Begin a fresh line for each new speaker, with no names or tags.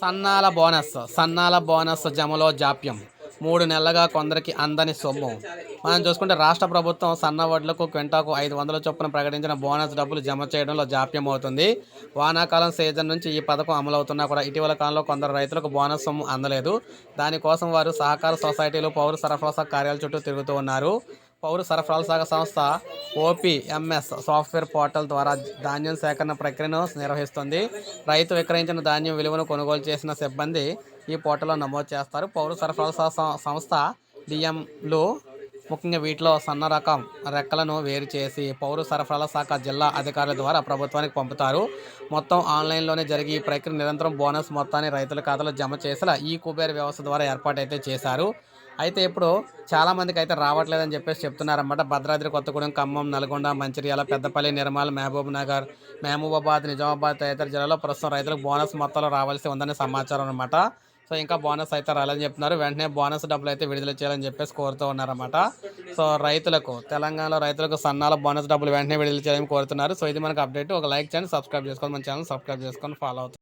సన్నాల bonus సన్నాల bonus జమలో జాప్యం. మూడు నెలలుగా కొందరికి అందని సొమ్ము. మనం చూసుకుంటే రాష్ట్ర ప్రభుత్వం సన్న వడ్లకు క్వింటాకు ఐదు వందల చొప్పున ప్రకటించిన బోనస్ డబ్బులు జమ చేయడంలో జాప్యం అవుతుంది వానాకాలం సీజన్ నుంచి ఈ పథకం అమలవుతున్నా కూడా ఇటీవల కాలంలో కొందరు రైతులకు బోనస్ సొమ్ము అందలేదు. దానికోసం వారు సహకార సొసైటీలు పౌర సరఫరా కార్యాలయ చుట్టూ తిరుగుతూ ఉన్నారు. పౌర సరఫరాల శాఖ సంస్థ ఓపీఎంఎస్ సాఫ్ట్వేర్ పోర్టల్ ద్వారా ధాన్యం సేకరణ ప్రక్రియను నిర్వహిస్తుంది. రైతు విక్రయించిన ధాన్యం విలువను కొనుగోలు చేసిన సిబ్బంది ఈ పోర్టల్లో నమోదు చేస్తారు. పౌర సరఫరాల సంస్థ డిఎంలు ముఖ్యంగా వీటిలో సన్న రకం రెక్కలను వేరు చేసి పౌర సరఫరాల శాఖ జిల్లా అధికారుల ద్వారా ప్రభుత్వానికి పంపుతారు. మొత్తం ఆన్లైన్లోనే జరిగి ఈ ప్రక్రియ నిరంతరం బోనస్ మొత్తాన్ని రైతుల ఖాతాలో జమ చేసేలా ఈ కుబేర్ వ్యవస్థ ద్వారా ఏర్పాటైతే చేశారు. అయితే ఇప్పుడు చాలామందికి అయితే రావట్లేదని చెప్పేసి చెప్తున్నారన్నమాట. భద్రాద్రి కొత్తగూడెం ఖమ్మం నల్గొండ మంచిర్యాల పెద్దపల్లి నిర్మల్ మహబూబ్ నగర్ మహబూబాబాద్ నిజామాబాద్ తదితర జిల్లాలో ప్రస్తుతం రైతులకు బోనస్ మొత్తాలు రావాల్సి ఉందని సమాచారం అనమాట సో ఇంకా బోనస్ అయితే రాలేదని చెప్తున్నారు. వెంటనే బోనస్ డబ్బులు అయితే విడుదల చేయాలని చెప్పేసి కోరుతూ ఉన్నారన్నమాట. సో రైతులకు తెలంగాణలో రైతులకు సన్నాల బోనస్ డబ్బులు వెంటనే విడుదల చేయాలని కోరుతున్నారు. సో ఇది మనకు అప్డేట్. ఒక లైక్ చేయండి సబ్స్క్రైబ్ చేసుకోండి మన ఛానల్ సబ్స్క్రైబ్ చేసుకొని ఫాలో అవుతుంది